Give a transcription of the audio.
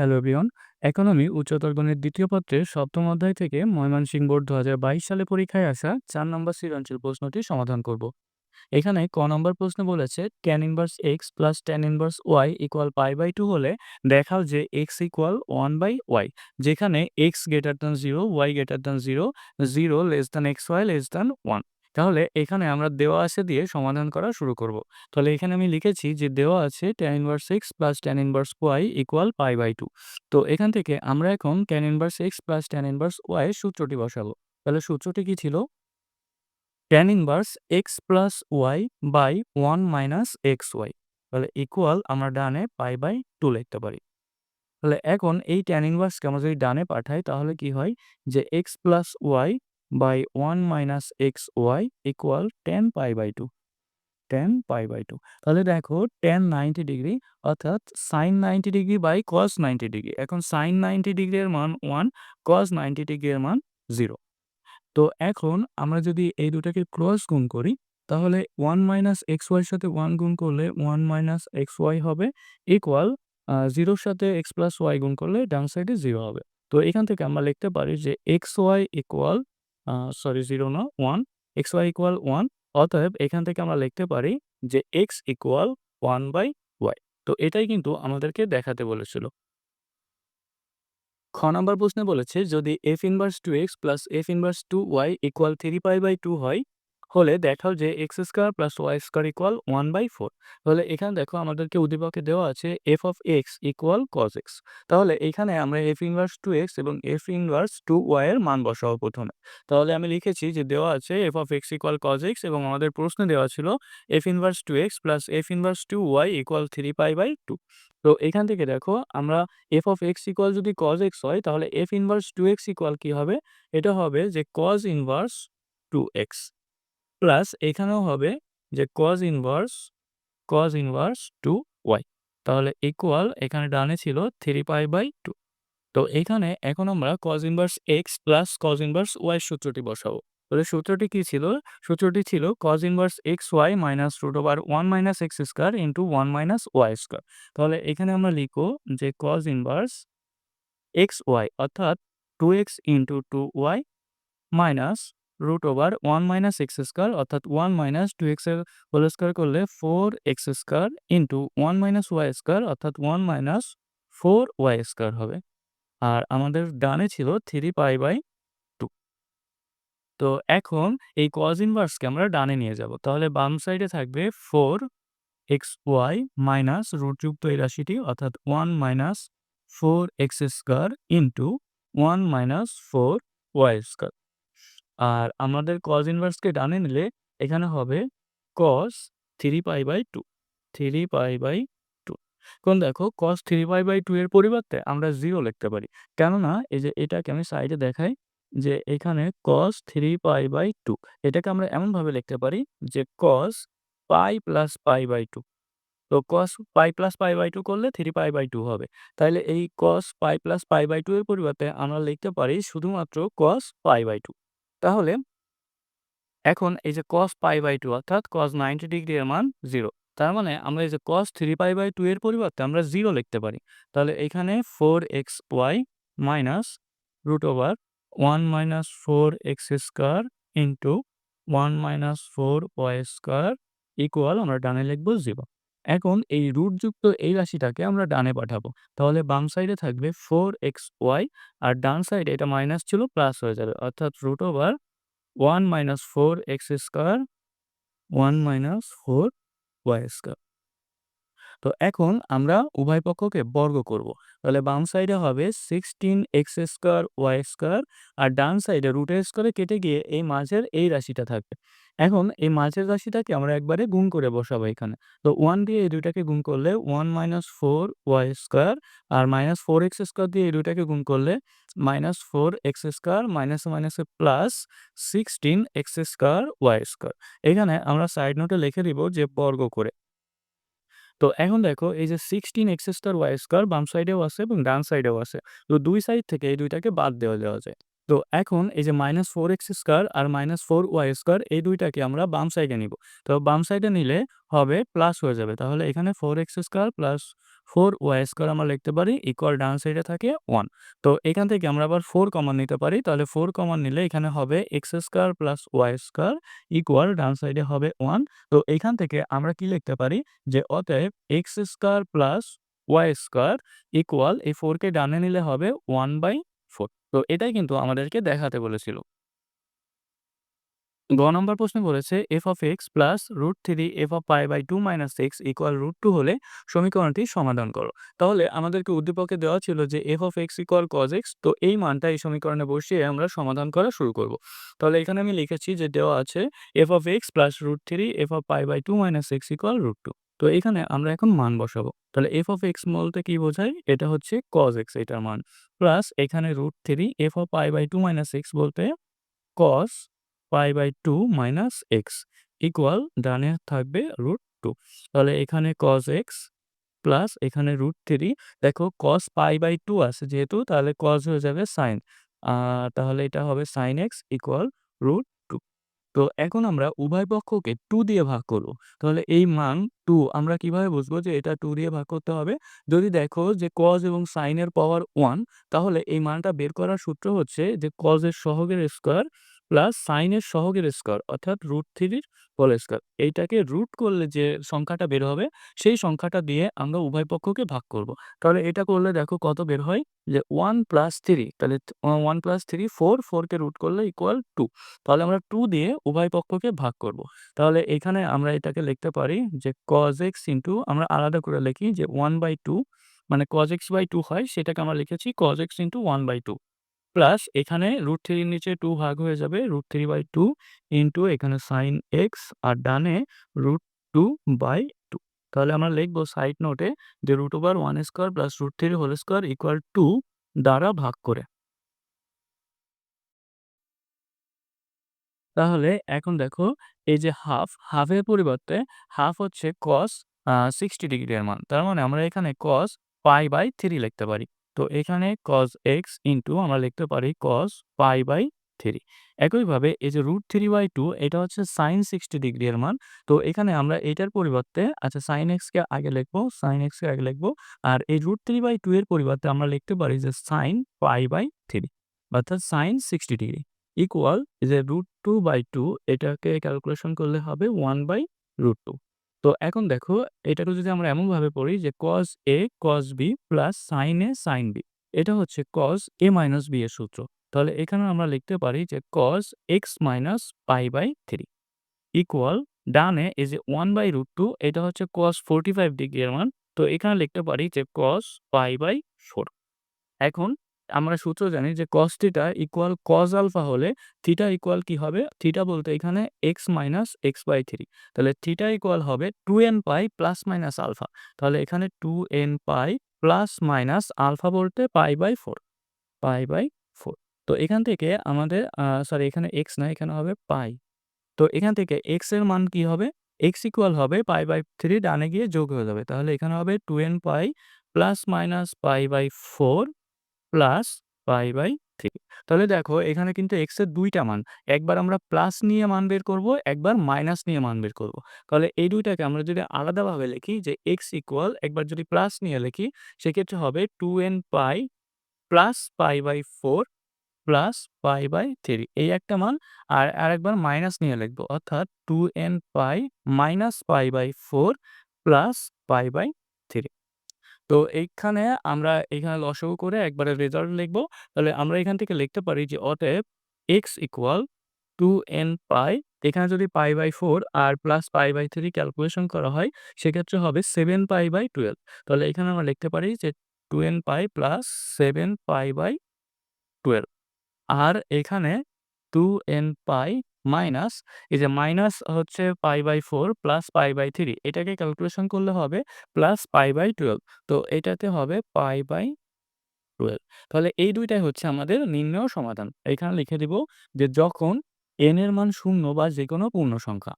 Hello everyone economy উচ্চতর গণিত দ্বিতীয় পত্রের সপ্তম অধ্যায় থেকে ময়মনসিংহ বোর্ড দু হাজার বাইশ সালে পরীক্ষায় আসা চার নম্বর সৃজনশীল প্রশ্নটি সমাধান করব। এখানে ক নম্বর প্রশ্ন বলেছে tan inverse x plus tan inverse y equal pi by two হলে দেখাও যে x equal one by y যেখানে x greater than zero y greater than zero zero less than x y less than one তাহলে এখানে আমরা দেওয়া আছে দিয়ে সমাধান করা শুরু করব। তাহলে এখানে আমি লিখেছি যে দেওয়া আছে tan inverse x plus tan inverse y equal pi by two তো এখান থেকে আমরা এখন tan inverse x plus tan inverse y সূত্রটি বসাবো। তাহলে সূত্রটি কি ছিল? Tan inverse x plus y by one minus x y তাহলে ইকুয়াল আমরা ডানে পাই বাই টু লিখতে পারি। তাহলে এখন এই ট্যান ইনভার্সকে আমরা যদি ডানে পাঠাই তাহলে কি হয়? যে x plus y by one minus x y equal tan pi by two tan pi by two তাহলে দেখো টেন নাইনটি ডিগ্রি অর্থাৎ sine ninety degree by cos ninety degree এখন সাইন নাইনটি ডিগ্রির মান ওয়ান কস নাইনটি ডিগ্রির মান zero তো এখন আমরা যদি এই দুটাকে ক্রস গুণ করি, তাহলে ওয়ান মাইনাস এক্স ওয়াইয়ের সাথে ওয়ান গুণ করলে ওয়ান মাইনাস এক্স ওয়াই হবে ইকুয়াল জিরোর সাথে এক্স প্লাস ওয়াই গুণ করলে ডান সাইডে জিরো হবে। তো এখান থেকে আমরা লিখতে পারি যে x y equal sorry, zero না, one, x y equal one. অতএব এখান থেকে আমরা লিখতে পারি যে x equal one by y. তো এটাই কিন্তু আমাদেরকে দেখাতে বলেছিল। খ নাম্বার প্রশ্নে বলেছে, যদি f inverse two x plus f inverse two y equal three pi by two হয় হলে দেখাও যে x square plus y square equal one by four তাহলে এখানে দেখো আমাদেরকে উদ্দীপকে দেওয়া আছে f of x equal cos x তাহলে এখানে আমরা এফ ইনভার্স টু এক্স এবং এফ ইনভার্স টু ওয়াই এর মান বসাবো প্রথমে। তাহলে আমি লিখেছি যে দেওয়া আছে f of x equal cos x এবং আমাদের প্রশ্নে দেওয়া ছিল f inverse two x plus f inverse two y equal three pi by two তো এখান থেকে দেখো আমরা এফ অফ এক্স ইকুয়াল যদি কজ এক্স হয়, তাহলে f inverse two x equal কী হবে? এটা হবে যে cos inverse two x plus এখানেও হবে যে cos inverse cos inverse two y তাহলে ইকুয়াল এখানে ডানে ছিল থ্রি পাই বাই টু তো এখানে এখন আমরা cos inverse x plus cos inverse y সূত্রটি বসাবো। তাহলে সূত্রটি কি ছিল? সূত্রটি ছিল cos inverse x y minus root over one minus x square into one minus y square তাহলে এখানে আমরা লিখো যে কজ ইনভার্স এক্স ওয়াই অর্থাৎ two x into two y minus root over one minus x square অর্থাৎ one minus two x whole square করলে four x square into one minus y square অর্থাৎ one minus four y square হবে। আর আমাদের ডানে ছিল three pi by two তো এখন এই কজ ইনভার্সকে আমরা ডানে নিয়ে যাব। তাহলে বাম সাইডে থাকবে ফোর এক্স ওয়াই মাইনাস রুটযুক্ত এই রাশিটি অর্থাৎ one minus four x square into one minus four y square আর আমাদের কজ ইনভার্সকে ডানে নিলে এখানে হবে cos three pi by two three pi by two কোন দেখো cos three pi by two এর পরিবর্তে আমরা জিরো লিখতে পারি। কেননা এই যে এটাকে আমি সাইডে দেখাই যে এখানে cos three pi by two এটাকে আমরা এমনভাবে লিখতে পারি যে cos pi plus pi by two তো cos pi plus pi by two করলে থ্রি পাই বাই টু হবে। তাহলে এই cos pi plus pi by two এর পরিবর্তে আমরা লিখতে পারি শুধুমাত্র কস পাই বাই টু তাহলে এখন এই যে কস পাই বাই টু অর্থাৎ কস নাইনটি ডিগ্রি এর মান জিরো তার মানে আমরা এই যে cos three pi by two এর পরিবর্তে আমরা জিরো লিখতে পারি। তাহলে এখানে four x y minus root over one minus four x square into one minus four y square equal আমরা ডানে লিখব জিরো এখন এই রুটযুক্ত এই রাশিটাকে আমরা ডানে পাঠাবো। তাহলে বাম সাইডে থাকবে ফোর এক্স ওয়াই আর ডান সাইডে এটা মাইনাস ছিল প্লাস হয়ে যাবে। অর্থাৎ root over one minus four x square one minus four y square তো এখন আমরা উভয় পক্ষকে বর্গ করব। তাহলে বাম সাইডে হবে sixteen x square y square আর ডান সাইডে রুটের স্কোয়ারে কেটে গিয়ে এই মাঝের এই রাশিটা থাকবে। এখন এই মাঝের রাশিটাকে আমরা একবারে গুণ করে বসাবো এখানে। তো ওয়ান দিয়ে এই দুইটাকে গুণ করলে one minus four y square আর মাইনাস ফোর এক্স স্কোয়ার দিয়ে এই দুইটাকে গুণ করলে minus four x square minus মাইনাসে plus sixteen x square y square এখানে আমরা সাইড নোটে লিখে দিব যে বর্গ করে। তো এখন দেখো, এই যে sixteen x square y square বাম সাইডেও আছে এবং ডান সাইডেও আছে। তো দুই সাইড থেকে এই দুইটাকে বাদ দেওয়া দেওয়া যায়। তো এখন এই যে মাইনাস ফোর এক্স স্কোয়ার আর মাইনাস ফোর ওয়াই স্কোয়ার এই দুইটাকে আমরা বাম সাইডে নিব। তো বাম সাইডে নিলে হবে প্লাস হয়ে যাবে। তাহলে এখানে four x square plus four y square আমরা লিখতে পারি ইকুয়াল ডান সাইডে থাকে ওয়ান তো এখান থেকে আমরা আবার ফোর কমন নিতে পারি, তাহলে ফোর কমন নিলে এখানে হবে x square plus y square equal ডান সাইডে হবে ওয়ান তো এখান থেকে আমরা কি লিখতে পারি যে অতএব x square plus y square equal এই ফোরকে ডানে নিলে হবে ওয়ান বাই ফোর তো এটাই কিন্তু আমাদেরকে দেখাতে বলেছিল। গ নম্বর প্রশ্ন বলেছে f of x plus root three f of pi by two minus x equal root two হলে সমীকরণটি সমাধান করো। তাহলে আমাদেরকে উদ্দীপকে দেওয়া ছিল যে f of x equal cos x তো এই মানটা এই সমীকরণে বসিয়ে আমরা সমাধান করা শুরু করব। তাহলে এখানে আমি লিখেছি যে, দেওয়া আছে f of x plus root three f of pi by two minus x equal root two তো এখানে আমরা এখন মান বসাবো। তাহলে এফ অফ এক্স বলতে কি বোঝায়? এটা হচ্ছে কজ এক্স এটার মান। প্লাস এখানে root three f of pi by two minus x বলতে cos pi by two minus x equal ডানে থাকবে রুট টু। তাহলে এখানে কস এক্স প্লাস এখানে রুট থ্রি। দেখো কস পাই বাই টু আছে যেহেতু, তাহলে কস হয়ে যাবে সাইন তাহলে এটা হবে sine x equal root two. তো এখন আমরা উভয় পক্ষকে টু দিয়ে ভাগ করব। তাহলে এই মান টু, আমরা কীভাবে বুঝব যে এটা টু দিয়ে ভাগ করতে হবে? যদি দেখো যে কজ এবং সাইনের পাওয়ার ওয়ান তাহলে এই মানটা বের করার সূত্র হচ্ছে যে কজের সহগের স্কোয়ার প্লাস সাইনের সহগের স্কোয়ার অর্থাৎ রুট থ্রির হোল স্কোয়ার এইটাকে রুট করলে যে সংখ্যাটা বের হবে, সেই সংখ্যাটা দিয়ে আমরা উভয় পক্ষকে ভাগ করব। তাহলে এটা করলে দেখো কত বের হয়? যে ওয়ান প্লাস থ্রি তাহলে ওয়ান প্লাস থ্রি ফোর ফোরকে রুট করলে ইকুয়াল টু তাহলে আমরা টু দিয়ে উভয় পক্ষকে ভাগ করব। তাহলে এখানে আমরা এটাকে লিখতে পারি যে কজ এক্স ইন্টু আমরা আলাদা করে লিখি যে ওয়ান বাই টু মানে কজ এক্স বাই টু হয়, সেটাকে আমরা লিখেছি cos x into one by two plus এখানে রুট থ্রির নিচে টু ভাগ হয়ে যাবে root three by two into এখানে সাইন এক্স আর ডানে রুট টু বাই টু তাহলে আমরা লিখব সাইড নোটে যে root over one square plus root three whole square equal two দ্বারা ভাগ করে। তাহলে এখন দেখো এই যে হাফ হাফের পরিবর্তে হাফ হচ্ছে কস সিক্সটি ডিগ্রি এর মান। তার মানে আমরা এখানে কস পাই বাই থ্রি লিখতে পারি। তো এখানে কজ এক্স ইন্টু আমরা লিখতে পারি কজ পাই বাই থ্রি একইভাবে এই যে রুট থ্রি বাই টু এটা হচ্ছে সাইন সিক্সটি ডিগ্রি এর মান। তো এখানে আমরা এটার পরিবর্তে আচ্ছা সাইন এক্সকে আগে লিখব সাইন এক্সকে আগে লিখব, আর এই রুট থ্রি বাই টু এর পরিবর্তে আমরা লিখতে পারি যে সাইন পাই বাই থ্রি অর্থাৎ সাইন সিক্সটি ডিগ্রি ইকুয়াল যে রুট টু বাই টু এটাকে ক্যালকুলেশন করলে হবে ওয়ান বাই রুট টু তো এখন দেখো এটাকে যদি আমরা এমনভাবে পড়ি যে cos A cos B plus sine A sine B এটা হচ্ছে কজ এ মাইনাস বি এর সূত্র। তাহলে এখানে আমরা লিখতে পারি যে cos x minus pi by three equal ডানে এই যে ওয়ান বাই রুট টু এটা হচ্ছে কস ফোরটি ফাইভ এর মান। তো এখানে লিখতে পারি যে কস পাই বাই ফোর এখন আমরা সূত্র জানি যে cos theta equal cos alpha হলে থিটা ইকুয়াল কি হবে? থিটা বলতে এখানে x minus x by three তাহলে থিটা ইকুয়াল হবে two n pi plus minus alpha তাহলে এখানে two n pi plus minus alpha বলতে pi by four pi by four তো এখান থেকে আমাদের সরি এখানে এক্স না, এখানে হবে পাই তো এখান থেকে এক্সের মান কি হবে? এক্স ইকুয়াল হবে পাই বাই থ্রি ডানে গিয়ে যোগ হয়ে যাবে। তাহলে এখানে হবে two n pi plus minus pi by four plus pi by three. তাহলে দেখো এখানে কিন্তু এক্সের দুইটা মান, একবার আমরা প্লাস নিয়ে মান বের করব, একবার মাইনাস নিয়ে মান বের করব। তাহলে এই দুইটাকে আমরা যদি আলাদাভাবে লিখি যে এক্স ইকুয়াল একবার যদি প্লাস নিয়ে লিখি, সেক্ষেত্রে হবে two n pi plus pi by four plus pi by three. এই একটা মান, আর আরেকবার মাইনাস নিয়ে লিখব, অর্থাৎ two n pi minus pi by four plus pi by তো এইখানে আমরা এখানে লসাগু করে একবারে রেজাল্ট লিখব। তাহলে আমরা এখান থেকে লিখতে পারি যে অতএব x equal two n pi. এখানে যদি pi by four R plus pi by three calculation করা হয়, সেক্ষেত্রে হবে সেভেন পাই বাই টুয়েলভ তাহলে এখানে আমরা লিখতে পারি যে two n pi plus seven pi by twelve আর এখানে টু এন পাই মাইনাস, এই যে মাইনাস হচ্ছে pi by four plus pi by three, এটাকে ক্যালকুলেশন করলে হবে প্লাস পাই বাই টুয়েলভ। তো এটাতে হবে পাই বাই টুয়েলভ। তাহলে এই দুইটাই হচ্ছে আমাদের নির্ণয় সমাধান। এখানে লিখে দিব যে যখন এন এর মান শূন্য বা যে কোনো পূর্ণ সংখ্যা